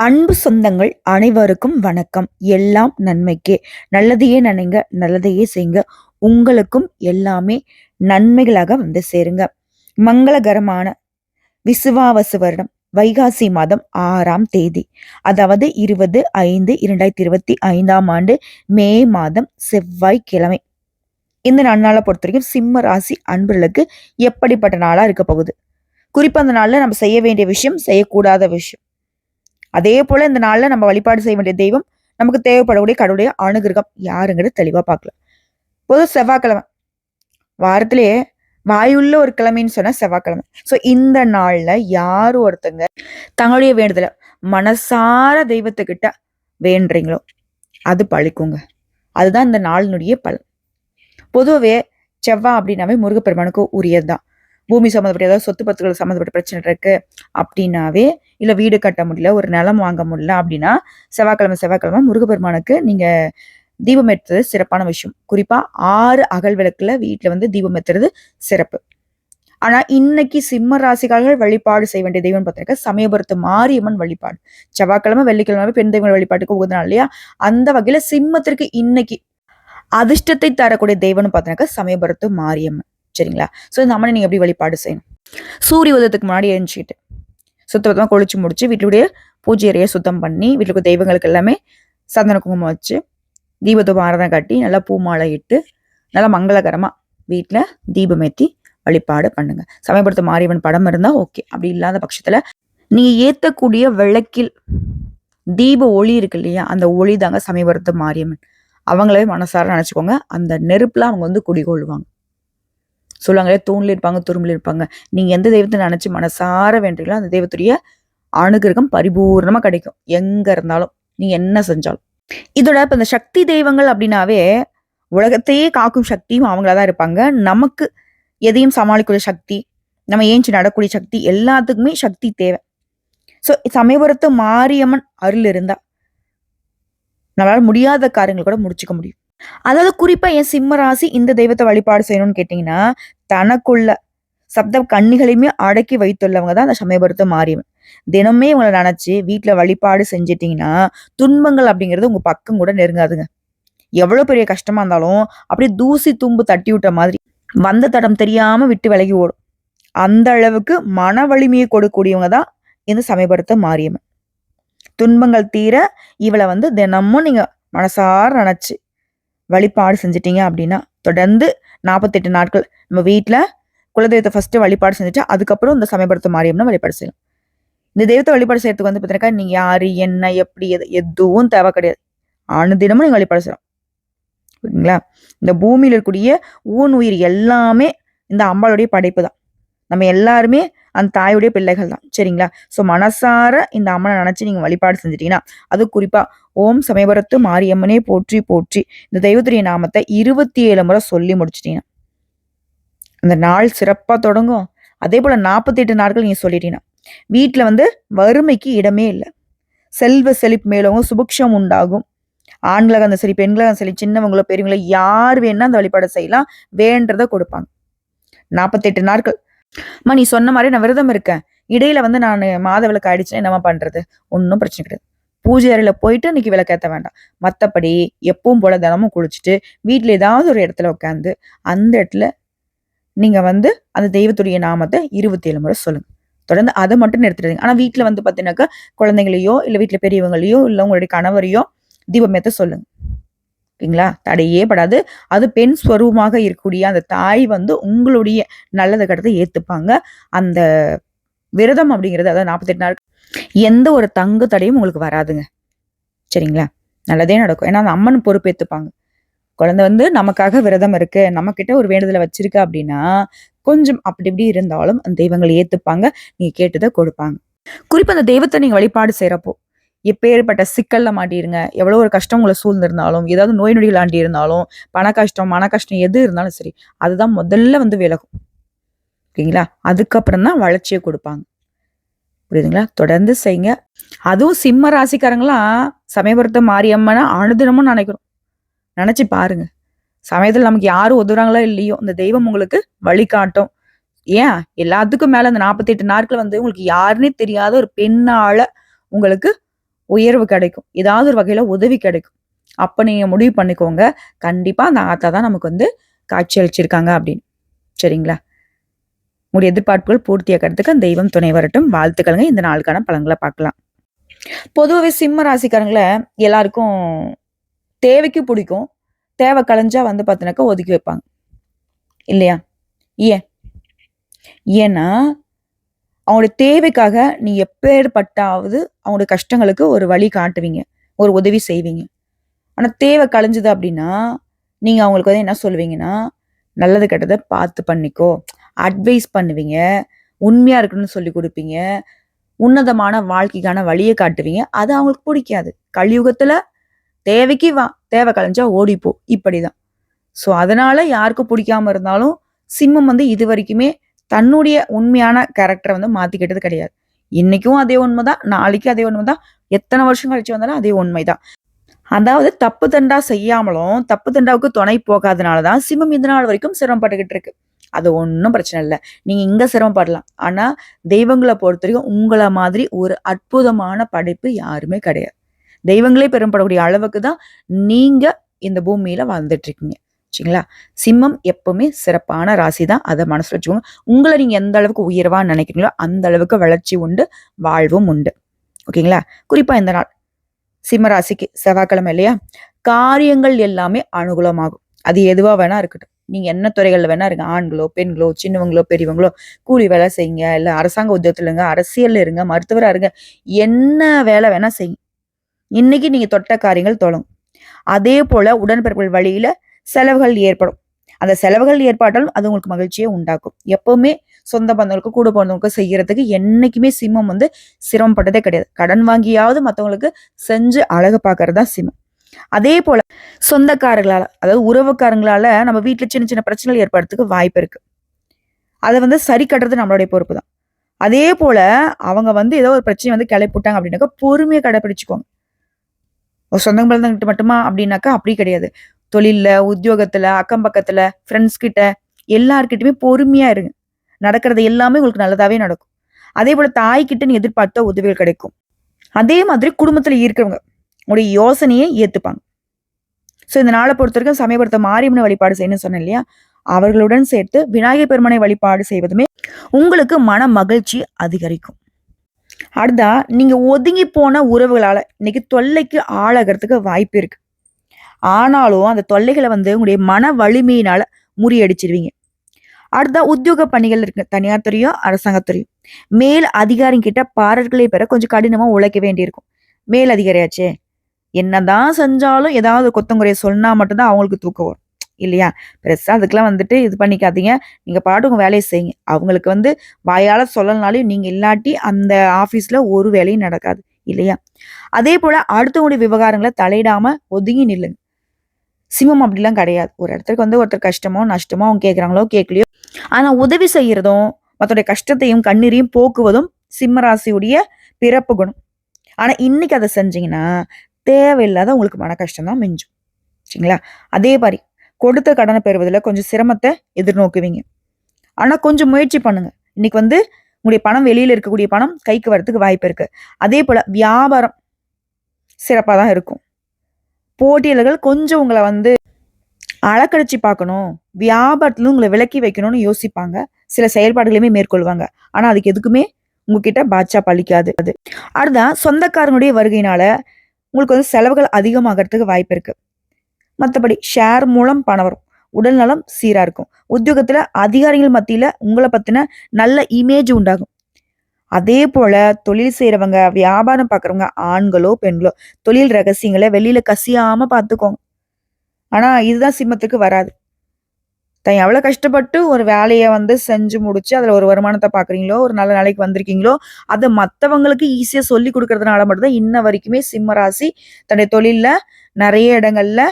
அன்பு சொந்தங்கள் அனைவருக்கும் வணக்கம். எல்லாம் நன்மைக்கே. நல்லதையே நினைங்க நல்லதையே செய்யுங்க. உங்களுக்கும் எல்லாமே நன்மைகளாக வந்து சேருங்க. மங்களகரமான விசுவாவசு வருடம் வைகாசி மாதம் ஆறாம் தேதி அதாவது இருபது ஐந்து இரண்டாயிரத்தி இருபத்தி ஐந்தாம் ஆண்டு மே மாதம் செவ்வாய்க்கிழமை. இந்த நன்னாளை பொறுத்த வரைக்கும் சிம்ம ராசி அன்பர்களுக்கு எப்படிப்பட்ட நாளா இருக்க போகுது? குறிப்பா அந்த நாளில் நம்ம செய்ய வேண்டிய விஷயம் செய்யக்கூடாத விஷயம். அதே போல இந்த நாள்ல நம்ம வழிபாடு செய்ய வேண்டிய தெய்வம் நமக்கு தேவைப்படக்கூடிய கடவுளுடைய அனுகிரகம் யாருங்கிறது தெளிவா பார்க்கலாம். பொது செவ்வாய்க்கிழமை. வாரத்திலேயே வாயுள்ள ஒரு கிழமைன்னு சொன்னா செவ்வாய்க்கிழமை. ஸோ இந்த நாள்ல யார் ஒருத்தங்க தங்களுடைய வேண்டுதல மனசார தெய்வத்துக்கிட்ட வேண்டுறீங்களோ அது பழிக்குங்க. அதுதான் இந்த நாளினுடைய பலன். பொதுவாகவே செவ்வாய் அப்படின்னாவே முருகப்பெருமானுக்கு உரியதுதான். பூமி சம்மந்தப்பட்ட ஏதாவது சொத்து பத்துக்கள் சம்மந்தப்பட்ட பிரச்சனை இருக்கு அப்படின்னாவே இல்லை வீடு கட்ட முடியல ஒரு நிலம் வாங்க முடியல அப்படின்னா செவ்வாய்க்கிழமை செவ்வாய்க்கிழமை முருகப்பெருமானுக்கு நீங்கள் தீபம் ஏற்றுறது சிறப்பான விஷயம். குறிப்பாக ஆறு அகல் விளக்கில் வீட்டில் வந்து தீபம் ஏற்றுறது சிறப்பு. ஆனால் இன்னைக்கு சிம்ம ராசிக்காரர்கள் வழிபாடு செய்ய வேண்டிய தெய்வம் பார்த்தீங்கன்னா சமயபுரத்து மாரியம்மன் வழிபாடு. செவ்வாய்க்கிழமை வெள்ளிக்கிழமை பெண் தெய்வங்கள் வழிபாட்டுக்கு உகந்த நாள் இல்லையா? அந்த வகையில் சிம்மத்திற்கு இன்னைக்கு அதிர்ஷ்டத்தை தரக்கூடிய தெய்வம்னு பார்த்தீங்கன்னா சமயபுரத்து மாரியம்மன். சரிங்களா? ஸோ இந்த அம்மனை நீங்கள் எப்படி வழிபாடு செய்யணும்? சூரிய உதயத்துக்கு முன்னாடி எழுந்துச்சிக்கிட்டு சுத்தபத்தமாக கொளிச்சு முடிச்சு வீட்டுடைய பூஜை அறையை சுத்தம் பண்ணி வீட்டில் தெய்வங்களுக்கு எல்லாமே சந்தன குங்குமம் வச்சு தீபத்தூபம் ஆரதம் கட்டி நல்லா பூ மாலை இட்டு நல்லா மங்களகரமாக வீட்டில் தீபம் ஏற்றி வழிபாடு பண்ணுங்க. சமயப்படுத்த மாரியம்மன் படம் இருந்தால் ஓகே. அப்படி இல்லாத பட்சத்தில் நீங்கள் ஏற்றக்கூடிய விளக்கில் தீப ஒளி இருக்கு இல்லையா? அந்த ஒளி தாங்க சமயபுரத்து மாரியம்மன். அவங்களே மனசார நினச்சிக்கோங்க. அந்த நெருப்பில் அவங்க வந்து குடிகொள்வாங்க. சொல்லுவாங்களே தூண்ல இருப்பாங்க துரும்புல இருப்பாங்க. நீங்க எந்த தெய்வத்தை நினைச்சு மனசார வேண்டீங்களோ அந்த தெய்வத்துடைய அனுகிரகம் பரிபூர்ணமா கிடைக்கும். எங்க இருந்தாலும் நீ என்ன செஞ்சாலும். இதோட இப்ப இந்த சக்தி தெய்வங்கள் அப்படின்னாவே உலகத்தையே காக்கும் சக்தியும் அவங்களா தான் இருப்பாங்க. நமக்கு எதையும் சமாளிக்கூடிய சக்தி நம்ம ஏஞ்சி நடக்கூடிய சக்தி எல்லாத்துக்குமே சக்தி தேவை. ஸோ சமயபுரத்து மாரியம்மன் அருள் இருந்தா நம்மளால முடியாத காரியங்கள் கூட முடிச்சுக்க முடியும். அதாவது குறிப்பா என் சிம்ம ராசி இந்த தெய்வத்தை வழிபாடு செய்யணும்னு கேட்டீங்கன்னா தனக்குள்ள சப்த கண்ணிகளையுமே அடக்கி வைத்துள்ளவங்க தான் அந்த சமயபுரத்தை மாறியவன் தினமே உங்களை நினைச்சு வீட்டுல வழிபாடு செஞ்சிட்டீங்கன்னா துன்பங்கள் அப்படிங்கிறது உங்க பக்கம் கூட நெருங்காதுங்க. எவ்வளவு பெரிய கஷ்டமா இருந்தாலும் அப்படியே தூசி தும்பு தட்டி விட்ட மாதிரி வந்த தடம் தெரியாம விட்டு விலகி ஓடும். அந்த அளவுக்கு மன வலிமையை கொடுக்கக்கூடியவங்க தான் இந்த சமயபுரத்தை மாறியவன் துன்பங்கள் தீர இவளை வந்து தினமும் நீங்க மனசார நினைச்சு வழிபாடு செஞ்சிட்டீங்க அப்படின்னா தொடர்ந்து நாற்பத்தெட்டு நாட்கள் நம்ம வீட்டில் குலதெய்வத்தை ஃபர்ஸ்ட் வழிபாடு செஞ்சுட்டு அதுக்கப்புறம் இந்த சமயபுரத்து மாரியம்னா வழிபாடு செய்யணும். இந்த தெய்வத்தை வழிபாடு செய்யறதுக்கு வந்து பார்த்தீங்கன்னா நீங்க யாரு என்ன எப்படி எது எதுவும் தேவை கிடையாது. அனுதினமும் நீங்க வழிபாடு செய்யலாம். ஓகேங்களா இந்த பூமியில இருக்கக்கூடிய ஊன் உயிர் எல்லாமே இந்த அம்பாளுடைய படைப்பு தான். நம்ம எல்லாருமே அந்த தாயுடைய பிள்ளைகள் தான் சரிங்களா? ஸோ மனசார இந்த அம்மனை நினைச்சு நீங்க வழிபாடு செஞ்சிட்டீங்கன்னா அது குறிப்பா ஓம் சமயபுரத்து மாரியம்மனே போற்றி போற்றி. இந்த தெய்வத்துடைய நாமத்தை இருபத்தி ஏழு முறை சொல்லி முடிச்சிட்டீங்கன்னா அந்த நாள் சிறப்பாக தொடங்கும். அதே போல் நாற்பத்தி எட்டு நாட்கள் நீங்கள் சொல்லிட்டீங்கன்னா வீட்டில் வந்து வறுமைக்கு இடமே இல்லை. செல்வ செழிப்பு மேலவங்க சுபிக்ஷம் உண்டாகும். ஆண்களாக அந்த சரி பெண்களாக சரி சின்னவங்களோ பெரியவங்களோ யார் வேணா அந்த வழிபாடு செய்யலாம். வேண்டதை கொடுப்பாங்க. நாற்பத்தெட்டு நாட்கள். அம்மா நீ சொன்ன மாதிரி நான் விரதம் இருக்கேன். இடையில வந்து நான் மாதவிளக்கு ஆயிடுச்சுன்னா என்னம்மா பண்றது? ஒன்றும் பிரச்சனை கிடையாது. பூஜை அறையில் போயிட்டு இன்னைக்கு விளக்கேற்ற வேண்டாம். மற்றபடி எப்பவும் போல தினமும் குளிச்சுட்டு வீட்டில் ஏதாவது ஒரு இடத்துல உட்காந்து அந்த இடத்துல நீங்கள் வந்து அந்த தெய்வத்துடைய நாமத்தை இருபத்தி ஏழு முறை சொல்லுங்கள் தொடர்ந்து அதை மட்டும் நிறுத்திடுங்க ஆனால் வீட்டில் வந்து பார்த்தீங்கன்னாக்கா குழந்தைங்களையோ இல்லை வீட்டில் பெரியவங்களையோ இல்லை உங்களுடைய கணவரையோ தீபமேத்த சொல்லுங்க. ஓகேங்களா? தடையே படாது. அது பெண் ஸ்வரூபமாக இருக்கக்கூடிய அந்த தாய் வந்து உங்களுடைய நல்லது கட்டத்தை ஏற்றுப்பாங்க அந்த விரதம் அப்படிங்கிறது அதாவது நாற்பத்தெட்டு நாள் எந்த ஒரு தங்கு தடையும் உங்களுக்கு வராதுங்க. சரிங்களா? நல்லதே நடக்கும். ஏன்னா அந்த அம்மன் பொறுப்பேற்றுப்பாங்க குழந்தை வந்து நமக்காக விரதம் இருக்கு நம்ம கிட்ட ஒரு வேண்டுதலை வச்சிருக்க அப்படின்னா கொஞ்சம் அப்படி இப்படி இருந்தாலும் அந்த தெய்வங்களை ஏத்துப்பாங்க நீங்க கேட்டதை கொடுப்பாங்க. குறிப்பா அந்த தெய்வத்தை நீங்க வழிபாடு செய்யறப்போ எப்பேற்பட்ட சிக்கல்ல மாட்டிருங்க. எவ்வளோ ஒரு கஷ்டம் உங்களை சூழ்ந்திருந்தாலும் ஏதாவது நோய் நொடிகள் ஆண்டி இருந்தாலும் பண கஷ்டம் மன கஷ்டம் எது இருந்தாலும் சரி அதுதான் முதல்ல வந்து விலகும். ஓகேங்களா? அதுக்கப்புறம் தான் வளர்ச்சியை கொடுப்பாங்க. புரியுதுங்களா? தொடர்ந்து செய்யுங்க. அதுவும் சிம்ம ராசிக்காரங்களாம் சமயபுரத்தை மாரியம்மனை அனுதினமும் நினைக்கிறோம் நினச்சி பாருங்க. சமயத்தில் நமக்கு யாரும் உதவுறாங்களோ இல்லையோ அந்த தெய்வம் உங்களுக்கு வழிகாட்டும். ஏன்? எல்லாத்துக்கும் மேலே அந்த நாற்பத்தெட்டு நாட்கள் வந்து உங்களுக்கு யாருன்னே தெரியாத ஒரு பெண்ணால் உங்களுக்கு உயர்வு கிடைக்கும். ஏதாவது ஒரு வகையில் உதவி கிடைக்கும். அப்போ நீங்கள் முடிவு பண்ணிக்கோங்க. கண்டிப்பாக அந்த ஆத்தா தான் நமக்கு வந்து காட்சி அளிச்சிருக்காங்க அப்படின்னு. சரிங்களா? உங்களுடைய எதிர்பார்ப்புகள் பூர்த்தியாக்கிறதுக்கு அந்த தெய்வம் துணை வரட்டும். வாழ்த்துக்களுங்க. இந்த நாளுக்கான பலன்களை பார்க்கலாம். பொதுவாகவே சிம்ம ராசிக்காரங்களை எல்லாருக்கும் தேவைக்கு பிடிக்கும். தேவை கலைஞ்சா வந்து பார்த்தினாக்கா ஒதுக்கி வைப்பாங்க. இல்லையா? ஏன்? ஏன்னா அவங்களுடைய தேவைக்காக நீ எப்பேற்பட்டாவது அவங்களுடைய கஷ்டங்களுக்கு ஒரு வழி காட்டுவீங்க. ஒரு உதவி செய்வீங்க. ஆனால் தேவை கலைஞ்சுது அப்படின்னா நீங்கள் அவங்களுக்கு வந்து என்ன சொல்லுவீங்கன்னா நல்லது கெட்டதை பார்த்து பண்ணிக்கோ. அட்வைஸ் பண்ணுவீங்க உண்மையாக இருக்கணும்னு சொல்லி கொடுப்பீங்க உன்னதமான வாழ்க்கைக்கான வழியை காட்டுவீங்க. அது அவங்களுக்கு பிடிக்காது. கலியுகத்தில் தேவைக்கு வா தேவை கலைஞ்சா ஓடிப்போ. இப்படிதான். ஸோ அதனால் யாருக்கும் பிடிக்காம இருந்தாலும் சிம்மம் வந்து இது வரைக்குமே தன்னுடைய உண்மையான கேரக்டரை வந்து மாற்றிக்கிட்டது கிடையாது. இன்னைக்கும் அதே உண்மை தான் நாளைக்கு அதே உண்மை தான் எத்தனை வருஷம் கழிச்சு வந்தாலும் அதே உண்மை தான் அதாவது தப்பு தண்டா செய்யாமலும் தப்பு தண்டாவுக்கு துணை போகாதனால தான் சிம்மம் இந்த நாள் வரைக்கும் சிரமப்பட்டுக்கிட்டு இருக்கு. அது ஒன்றும் பிரச்சனை இல்லை. நீங்கள் இங்கே சிரமப்படலாம் ஆனால் தெய்வங்களை பொறுத்த வரைக்கும் உங்களை மாதிரி ஒரு அற்புதமான படைப்பு யாருமே கிடையாது. தெய்வங்களே பெரும்படக்கூடிய அளவுக்கு தான் நீங்கள் இந்த பூமியில் வாழ்ந்துட்டு இருக்கீங்க சரிங்களா? சிம்மம் எப்பவுமே சிறப்பான ராசி தான். அதை மனசில் வச்சுக்கோங்க. உங்களை நீங்கள் எந்த அளவுக்கு உயர்வாக நினைக்கிறீங்களோ அந்த அளவுக்கு வளர்ச்சி உண்டு வாழ்வும் உண்டு. ஓகேங்களா? குறிப்பாக இந்த நாள். சிம்ம ராசிக்கு செவ்வாய்க்கிழமை இல்லையா? காரியங்கள் எல்லாமே அனுகூலமாகும். அது எதுவாக வேணா இருக்கட்டும். நீங்கள் என்ன துறைகளில் வேணால் இருங்க. ஆண்களோ பெண்களோ சின்னவங்களோ பெரியவங்களோ கூலி வேலை செய்யுங்க. இல்லை அரசாங்க உத்தியோகத்தில் இருங்க அரசியலில் இருங்க மருத்துவராக இருங்க. என்ன வேலை வேணால் செய்யுங்க இன்னைக்கு நீங்கள் தொட்ட காரியங்கள் தொடங்கும் அதே போல் உடன்பிறப்புகள் வழியில செலவுகள் ஏற்படும். அந்த செலவுகள் ஏற்பட்டாலும் அது உங்களுக்கு மகிழ்ச்சியை உண்டாக்கும். எப்பவுமே சொந்த பந்தவங்களுக்கும் கூட பிறந்தவங்களுக்கு செய்யறதுக்கு என்னைக்குமே சிம்மம் வந்து சிரமப்பட்டதே கிடையாது. கடன் வாங்கியாவது மற்றவங்களுக்கு செஞ்சு அழகு பார்க்கறது தான் சிம்மம். அதே போல சொந்தக்காரர்களால அதாவது உறவுக்காரங்களால நம்ம வீட்டுல சின்ன சின்ன பிரச்சனைகள் ஏற்படுறதுக்கு வாய்ப்பு இருக்கு. அதை வந்து சரி கட்டுறது நம்மளுடைய பொறுப்பு தான். அதே போல அவங்க வந்து ஏதோ ஒரு பிரச்சனை வந்து கிளப்பிவிட்டாங்க அப்படின்னாக்கா பொறுமையை கடைப்பிடிச்சுக்கோங்க ஒரு சொந்த பந்தங்கிட்ட மட்டுமா அப்படின்னாக்கா அப்படி கிடையாது. தொழிலில் உத்தியோகத்துல அக்கம் பக்கத்துல ஃப்ரெண்ட்ஸ் கிட்ட எல்லார்கிட்டயுமே பொறுமையா இருங்க. நடக்கிறது எல்லாமே உங்களுக்கு நல்லதாவே நடக்கும். அதே போல தாய்கிட்ட நீ எதிர்பார்த்த உதவிகள் கிடைக்கும். அதே மாதிரி குடும்பத்துல இருக்கிறவங்க உங்களுடைய யோசனையை ஏற்றுப்பாங்க ஸோ இந்த நாளை பொறுத்த வரைக்கும் சமயபுரத்தை மாரியம்மனை வழிபாடு செய்யணும்னு சொன்னேன் இல்லையா? அவர்களுடன் சேர்த்து விநாயகர் பெருமனை வழிபாடு செய்வதுமே உங்களுக்கு மன மகிழ்ச்சி அதிகரிக்கும். அடுத்தா நீங்க ஒதுங்கி போன உறவுகளால இன்னைக்கு தொல்லைக்கு ஆளாகிறதுக்கு வாய்ப்பு இருக்கு. ஆனாலும் அந்த தொல்லைகளை வந்து உங்களுடைய மன வலிமையினால முறியடிச்சிருவீங்க. அடுத்தா உத்தியோக பணிகள் இருக்கு. தனியார் துறையும் அரசாங்கத்துறையும் மேல் அதிகாரிங்கிட்ட பாரர்களை பெற கொஞ்சம் கடினமா உழைக்க வேண்டியிருக்கும். மேல் அதிகாரியாச்சே? என்னதான் செஞ்சாலும் ஏதாவது கொத்தங்குறைய சொன்னா மட்டும்தான் அவங்களுக்கு தூக்கம் வரும். இல்லையா? பெருசாக அதுக்கெல்லாம் வந்துட்டு இது பண்ணிக்காதீங்க. நீங்க பாட்டு உங்கள் வேலையை செய்யுங்க. அவங்களுக்கு வந்து வாயால சொல்லலனாலையும் நீங்க இல்லாட்டி அந்த ஆபீஸ்ல ஒரு வேலையும் நடக்காது. இல்லையா? அதே போல அடுத்தவங்களுடைய விவகாரங்களை தலையிடாம ஒதுங்கி நில்லுங்க. சிம்மம் அப்படிலாம் கிடையாது. ஒரு இடத்துக்கு வந்து ஒருத்தர் கஷ்டமோ நஷ்டமோ அவங்க கேட்குறாங்களோ கேட்கலையோ ஆனா உதவி செய்யறதும் மற்றோடைய கஷ்டத்தையும் கண்ணீரையும் போக்குவதும் சிம்ம ராசியுடைய பிறப்பு குணம். ஆனா இன்னைக்கு அதை செஞ்சீங்கன்னா தேவையில்லாத உங்களுக்கு மன கஷ்டம் தான் மிஞ்சும். சரிங்களா? அதே மாதிரி கொடுத்த கடனை பெறுவதில் கொஞ்சம் சிரமத்தை எதிர்நோக்குவீங்க. ஆனால் கொஞ்சம் முயற்சி பண்ணுங்க. இன்னைக்கு வந்து உங்களுடைய பணம் வெளியில் இருக்கக்கூடிய பணம் கைக்கு வரத்துக்கு வாய்ப்பு இருக்கு. அதே போல் வியாபாரம் சிறப்பாக தான் இருக்கும். போட்டியாளர்கள் கொஞ்சம் உங்களை வந்து அளக்கடிச்சு பார்க்கணும். வியாபாரத்துல உங்களை விலக்கி வைக்கணும்னு யோசிப்பாங்க. சில செயல்பாடுகளையுமே மேற்கொள்வாங்க. ஆனால் அதுக்கு எதுக்குமே உங்ககிட்ட பாட்சா பழிக்காது. அது அடுத்தா சொந்தக்காரனுடைய வருகையினால உங்களுக்கு வந்து செலவுகள் அதிகமாகறதுக்கு வாய்ப்பு இருக்கு. மற்றபடி ஷேர் மூலம் பணம் வரும். உடல் நலம் சீராக இருக்கும். உத்தியோகத்தில் அதிகாரிகள் மத்தியில் உங்களை பற்றின நல்ல இமேஜ் உண்டாகும். அதே போல தொழில் செய்கிறவங்க வியாபாரம் பார்க்குறவங்க ஆண்களோ பெண்களோ தொழில் ரகசியங்களை வெளியில் கசியாமல் பார்த்துக்கோங்க ஆனால் இதுதான் சிம்மத்துக்கு வராது. தான் எவ்வளோ கஷ்டப்பட்டு ஒரு வேலையை வந்து செஞ்சு முடிச்சு அதில் ஒரு வருமானத்தை பார்க்குறீங்களோ ஒரு நல்ல நிலைக்கு வந்திருக்கீங்களோ அதை மற்றவங்களுக்கு ஈஸியாக சொல்லி கொடுக்கறதுனால மட்டும்தான் இன்ன வரைக்குமே சிம்ம ராசி தன்னுடைய தொழிலில் நிறைய இடங்களில்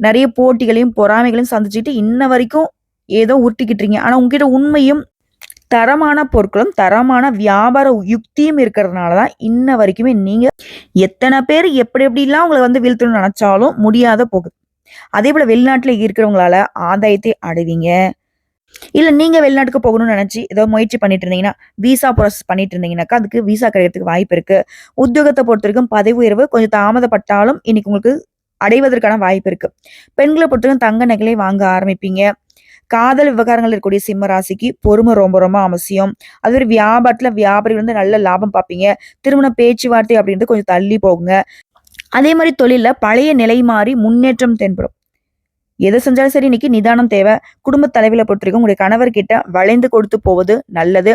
நிறைய போட்டிகளையும் பொறாமைகளையும் சந்திச்சுட்டு இன்ன வரைக்கும் ஏதோ உருட்டிக்கிட்டீங்க ஆனால் உங்ககிட்ட உண்மையும் தரமான பொருட்களும் தரமான வியாபார யுக்தியும் இருக்கிறதுனால தான் இன்ன வரைக்குமே நீங்கள் எத்தனை பேர் எப்படி எப்படிலாம் உங்களை வந்து வீழ்த்தணும்னு நினச்சாலும் முடியாத போகுது அதே போல வெளிநாட்டுல இருக்கிறவங்களால ஆதாயத்தை அடைவீங்க இல்ல நீங்க வெளிநாட்டுக்கு போகணும்னு நினைச்சு ஏதோ முயற்சி பண்ணிட்டு இருந்தீங்கன்னா, விசா ப்ராசஸ் பண்ணிட்டு இருந்தீங்கன்னாக்கா, அதுக்கு விசா கிடைக்கிறதுக்கு வாய்ப்பு இருக்கு. பொறுத்த பொறுத்தவரைக்கும் பதவி உயர்வு கொஞ்சம் தாமதப்பட்டாலும், இன்னைக்கு உங்களுக்கு அடைவதற்கான வாய்ப்பு இருக்கு. பொறுத்த பொறுத்தவரைக்கும் தங்க நகைகளை வாங்க ஆரம்பிப்பீங்க. காதல் விவகாரங்கள் இருக்கக்கூடிய சிம்ம ராசிக்கு பொறுமை ரொம்ப ரொம்ப அவசியம். அதுமாரி வியாபாரத்துல வியாபாரி வந்து நல்ல லாபம் பார்ப்பீங்க. திருமண பேச்சுவார்த்தை அப்படின்றது கொஞ்சம் தள்ளி போகுங்க. அதே மாதிரி தொழிலில் பழைய நிலை மாறி முன்னேற்றம் தென்படும். எது செஞ்சாலும் சரி இன்னைக்கு நிதானம் தேவை. குடும்ப தலைவில பொறுத்திருக்கும் உங்களுடைய கணவர்கிட்ட வளைந்து கொடுத்து போவது நல்லது.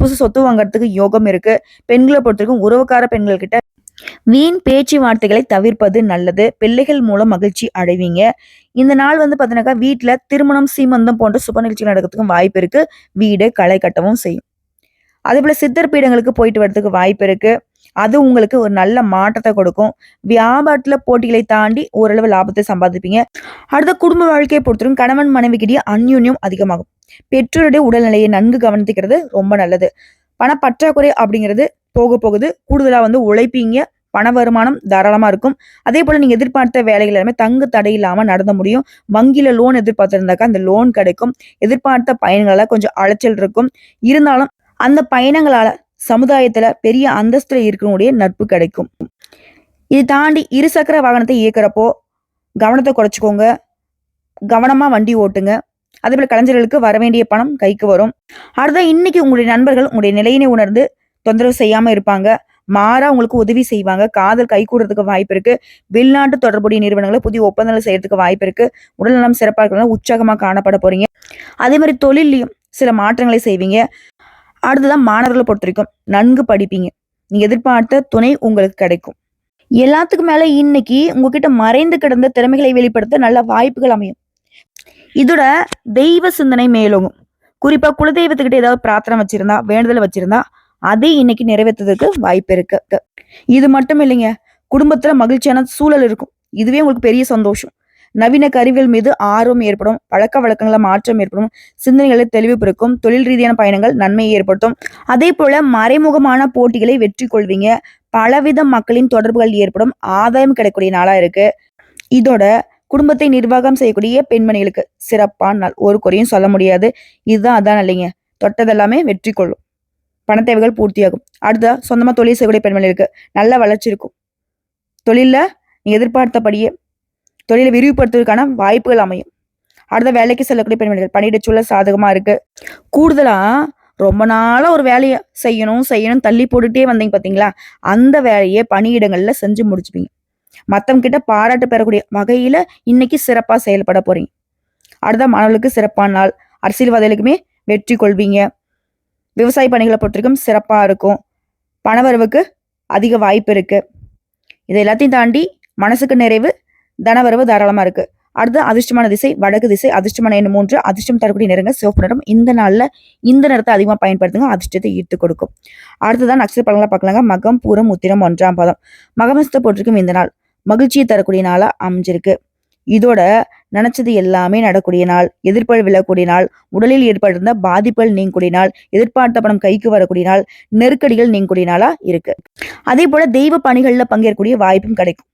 புதுசு சொத்து வாங்குறதுக்கு யோகம் இருக்கு. பெண்களை பொறுத்தவரைக்கும் உறவுக்கார பெண்கள் கிட்ட வீண் பேச்சுவார்த்தைகளை தவிர்ப்பது நல்லது. பிள்ளைகள் மூலம் மகிழ்ச்சி அடைவீங்க. இந்த நாள் வந்து பார்த்தீங்கன்னாக்கா, வீட்டில் திருமணம், சீமந்தம் போன்ற சுப நிகழ்ச்சிகள் நடக்கிறதுக்கும் வாய்ப்பு இருக்கு. வீடு களை கட்டவும் செய்யும். அதேபோல சித்தர் பீடங்களுக்கு போயிட்டு வரதுக்கு வாய்ப்பு இருக்குது அது உங்களுக்கு ஒரு நல்ல மாற்றத்தை கொடுக்கும். வியாபாரத்துல போட்டிகளை தாண்டி ஓரளவு லாபத்தை சம்பாதிப்பீங்க. அடுத்த குடும்ப வாழ்க்கையை பொறுத்தவரைக்கும் கணவன் மனைவிக்கிடையே அந்யூன்யம் அதிகமாகும். பெற்றோருடைய உடல்நிலையை நன்கு கவனித்துக்கிறது ரொம்ப நல்லது. பண பற்றாக்குறை அப்படிங்கிறது போக போகுது. கூடுதலா வந்து உழைப்பீங்க. பண வருமானம் தாராளமா இருக்கும். அதே போல் நீங்க எதிர்பார்த்த வேலைகள் எல்லாமே தங்கு தடை இல்லாம நடந்த முடியும். வங்கியில லோன் எதிர்பார்த்திருந்தாக்கா, அந்த லோன் கிடைக்கும். எதிர்பார்த்த பயன்களால கொஞ்சம் அலைச்சல் இருக்கும். இருந்தாலும் அந்த பயணங்களால சமுதாயத்துல பெரிய அந்தஸ்துல இருக்கிறவங்களுடைய நட்பு கிடைக்கும். இது தாண்டி இருசக்கர வாகனத்தை இயக்குறப்போ, கவனத்தை குறைச்சிக்கோங்க கவனமா வண்டி ஓட்டுங்க. அதே போல கலைஞர்களுக்கு வர வேண்டிய பணம் கைக்கு வரும். அடுத்த இன்னைக்கு உங்களுடைய நண்பர்கள் உங்களுடைய நிலையினை உணர்ந்து தொந்தரவு செய்யாம இருப்பாங்க. மாறா உங்களுக்கு உதவி செய்வாங்க. காதல் கை கூடுறதுக்கு வாய்ப்பு இருக்கு. வெளிநாட்டு தொடர்புடைய நிறுவனங்களை புதிய ஒப்பந்தங்கள் செய்யறதுக்கு வாய்ப்பு இருக்கு. உடல்நலம் சிறப்பாக இருக்கிறதுனால உற்சாகமா காணப்பட போறீங்க. அதே மாதிரி தொழிலையும் சில மாற்றங்களை செய்வீங்க. அடுத்ததான் மாணவர்களை பொறுத்த பொறுத்தவரைக்கும் நன்கு படிப்பீங்க. நீங்க எதிர்பார்த்த துணை உங்களுக்கு கிடைக்கும். எல்லாத்துக்கும் மேல இன்னைக்கு உங்ககிட்ட மறைந்து கிடந்த திறமைகளை வெளிப்படுத்த நல்ல வாய்ப்புகள் அமையும். இதோட தெய்வ சிந்தனை மேலோங்கும். குறிப்பா குலதெய்வத்துக்கிட்ட ஏதாவது பிரார்த்தனை வச்சிருந்தா, வேண்டுதல் வச்சிருந்தா, அதை இன்னைக்கு நிறைவேத்துறதுக்கு வாய்ப்பு இருக்கு. இது மட்டும் இல்லைங்க. குடும்பத்துல மகிழ்ச்சியான சூழல் இருக்கும். இதுவே உங்களுக்கு பெரிய சந்தோஷம். நவீன கருவிகள் மீது ஆர்வம் ஏற்படும். பழக்க வழக்கங்களை மாற்றம் ஏற்படும். சிந்தனைகளை தெளிவு பிறக்கும். தொழில் ரீதியான பயணங்கள் நன்மையை ஏற்படுத்தும். அதே போல மறைமுகமான போட்டிகளை வெற்றி கொள்வீங்க. பலவித மக்களின் தொடர்புகள் ஏற்படும். ஆதாயம் கிடைக்கக்கூடிய நாளா இருக்கு. இதோட குடும்பத்தை நிர்வாகம் செய்யக்கூடிய பெண்மணிகளுக்கு சிறப்பான நாள். ஒரு குறையும் சொல்ல முடியாது. இதுதான் அதான் இல்லைங்க. தொட்டதெல்லாமே வெற்றி கொள்ளும். பண தேவைகள் பூர்த்தியாகும். அடுத்ததாக சொந்தமாக தொழில் செய்யக்கூடிய பெண்மணிகளுக்கு நல்ல வளர்ச்சி இருக்கும். தொழிலில் எதிர்பார்த்தபடியே தொழிலை விரிவுபடுத்துவதற்கான வாய்ப்புகள் அமையும். அடுத்த வேலைக்கு செல்லக்கூடிய பெண்மணிகள் பணியிட சூழல் சாதகமா இருக்கு. கூடுதலா ரொம்ப நாளாக ஒரு வேலையை செய்யணும், செய்யணும் தள்ளி போட்டுட்டே வந்தீங்க பார்த்தீங்களா? அந்த வேலையை பணியிடங்களில் செஞ்சு முடிச்சுப்பீங்க. மற்றவங்கிட்ட பாராட்டு பெறக்கூடிய வகையில் இன்னைக்கு சிறப்பாக செயல்பட போறீங்க. அடுத்த மாணவர்களுக்கு சிறப்பான நாள். அரசியல்வாதிகளுக்குமே வெற்றி கொள்வீங்க. விவசாய பணிகளை பொறுத்தவரைக்கும் சிறப்பாக இருக்கும். பணவரவுக்கு அதிக வாய்ப்பு இருக்கு. இது எல்லாத்தையும் தாண்டி மனசுக்கு நிறைவு, தனவரவு தாராளமா இருக்கு. அடுத்து அதிர்ஷ்டமான திசை வடக்கு திசை. அதிர்ஷ்டமான எண் மூன்று அதிர்ஷ்டம் தரக்கூடிய நிறங்கள் சிவப்பு நிறம். இந்த நாளில் இந்த நிறத்தை அதிகமாக பயன்படுத்துங்க. அதிர்ஷ்டத்தை ஈர்த்து கொடுக்கும். அடுத்ததான் நட்சத்திர பழங்களை பார்க்கலாங்க. மகம், பூரம், உத்திரம் ஒன்றாம் பதம் மகமஸ்த போட்டிருக்கும் இந்த நாள் மகிழ்ச்சியை தரக்கூடிய நாளா அமைஞ்சிருக்கு. இதோட நினைச்சது எல்லாமே நடக்கூடிய நாள். எதிர்ப்புகள் விழக்கூடிய நாள். உடலில் ஏற்பட்டிருந்த பாதிப்புகள் நீங்கக்கூடிய நாள். எதிர்பார்த்த பணம் கைக்கு வரக்கூடிய நாள். நெருக்கடிகள் நீங்கக்கூடிய நாளா இருக்கு. அதேபோல தெய்வ பணிகளில் பங்கேற்கக்கூடிய வாய்ப்பும் கிடைக்கும்.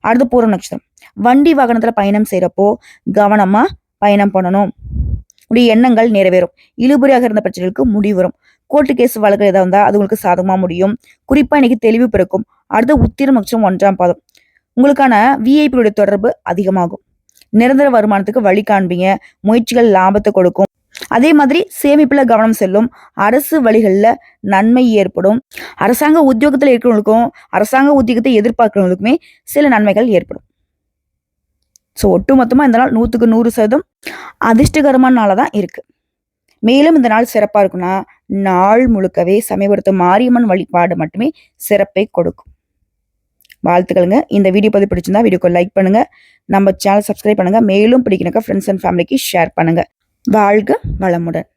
அடுத்து பூரம் நட்சத்திரம். வண்டி வாகனத்துல பயணம் செய்யறப்போ கவனமா பயணம் பண்ணணும். உடைய எண்ணங்கள் நிறைவேறும். இழுபறியாக இருந்த பிரச்சனைகளுக்கு முடிவு வரும். கோர்ட்டு கேஸ் வழக்கு ஏதாவது இருந்தால் அது உங்களுக்கு சாதகமா முடியும். குறிப்பா இன்னைக்கு தெளிவு பிறக்கும். அடுத்து உத்திரம் நட்சம் ஒன்றாம் பாதம். உங்களுக்கான விஐபியுடைய தொடர்பு அதிகமாகும். நிரந்தர வருமானத்துக்கு வழி காண்பீங்க. முயற்சிகள் லாபத்தை கொடுக்கும். அதே மாதிரி சேமிப்பில் கவனம் செல்லும். அரசு வழிகளில் நன்மை ஏற்படும். அரசாங்க உத்தியோகத்தில் இருக்கிறவங்களுக்கும், அரசாங்க உத்தியோகத்தை எதிர்பார்க்கிறவங்களுக்குமே சில நன்மைகள் ஏற்படும். ஸோ ஒட்டுமொத்தமாக இந்த நாள் 100க்கு 100% அதிர்ஷ்டகரமான நாளாக தான் இருக்குது மேலும் இந்த நாள் சிறப்பாக இருக்குன்னா, நாள் முழுக்கவே சமயபுரத்து மாரியம்மன் வழிபாடு மட்டுமே சிறப்பை கொடுக்கும். வாழ்த்துக்களுங்க இந்த வீடியோ பதிவு பிடிச்சிருந்தா வீடியோக்கு லைக் பண்ணுங்க. நம்ம சேனல் சப்ஸ்கிரைப் பண்ணுங்கள் மேலும் பிடிக்கணுக்கா ஃப்ரெண்ட்ஸ் அண்ட் ஃபேமிலிக்கு ஷேர் பண்ணுங்கள் வாழ்க வளமுடன்.